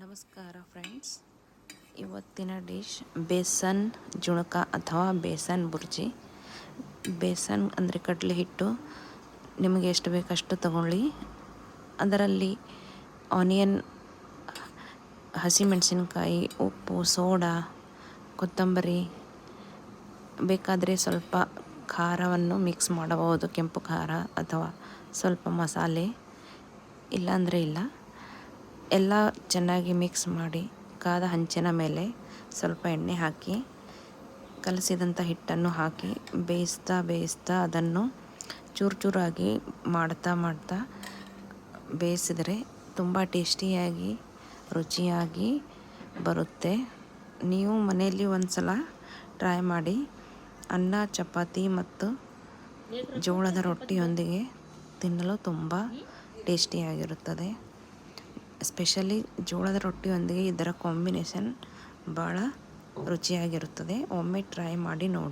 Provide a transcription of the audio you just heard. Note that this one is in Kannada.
ನಮಸ್ಕಾರ ಫ್ರೆಂಡ್ಸ್. ಇವತ್ತಿನ ಡಿಶ್ ಬೇಸನ್ ಜುಣಕ ಅಥವಾ ಬೇಸನ್ ಬುರ್ಜಿ. ಬೇಸನ್ ಅಂದರೆ ಕಡಲೆ ಹಿಟ್ಟು. ನಿಮಗೆ ಎಷ್ಟು ಬೇಕಷ್ಟು ತಗೊಳ್ಳಿ. ಅದರಲ್ಲಿ ಆನಿಯನ್, ಹಸಿಮೆಣಸಿನಕಾಯಿ, ಉಪ್ಪು, ಸೋಡಾ, ಕೊತ್ತಂಬರಿ ಬೇಕಾದರೆ ಸ್ವಲ್ಪ ಖಾರವನ್ನು ಮಿಕ್ಸ್ ಮಾಡಬಹುದು. ಕೆಂಪು ಖಾರ ಅಥವಾ ಸ್ವಲ್ಪ ಮಸಾಲೆ. ಇಲ್ಲಾಂದರೆ ಇಲ್ಲ. ಎಲ್ಲ ಚೆನ್ನಾಗಿ ಮಿಕ್ಸ್ ಮಾಡಿ, ಕಾದ ಹಂಚಿನ ಮೇಲೆ ಸ್ವಲ್ಪ ಎಣ್ಣೆ ಹಾಕಿ ಕಲಸಿದಂಥ ಹಿಟ್ಟನ್ನು ಹಾಕಿ, ಬೇಯಿಸ್ತಾ ಬೇಯಿಸ್ತಾ ಅದನ್ನು ಚೂರು ಚೂರಾಗಿ ಮಾಡ್ತಾ ಮಾಡ್ತಾ ಬೇಯಿಸಿದರೆ ತುಂಬ ಟೇಸ್ಟಿಯಾಗಿ, ರುಚಿಯಾಗಿ ಬರುತ್ತೆ. ನೀವು ಮನೆಯಲ್ಲಿ ಒಂದು ಸಲ ಟ್ರೈ ಮಾಡಿ, ಅನ್ನ, ಚಪಾತಿ ಮತ್ತು ಜೋಳದ ರೊಟ್ಟಿಯೊಂದಿಗೆ ತಿನ್ನಲು ತುಂಬ ಟೇಸ್ಟಿಯಾಗಿರುತ್ತದೆ. ಎಸ್ಪೆಷಲಿ ಜೋಳದ ರೊಟ್ಟಿಯೊಂದಿಗೆ ಇದರ ಕಾಂಬಿನೇಷನ್ ಭಾಳ ರುಚಿಯಾಗಿರುತ್ತದೆ. ಒಮ್ಮೆ ಟ್ರೈ ಮಾಡಿ ನೋಡಿ.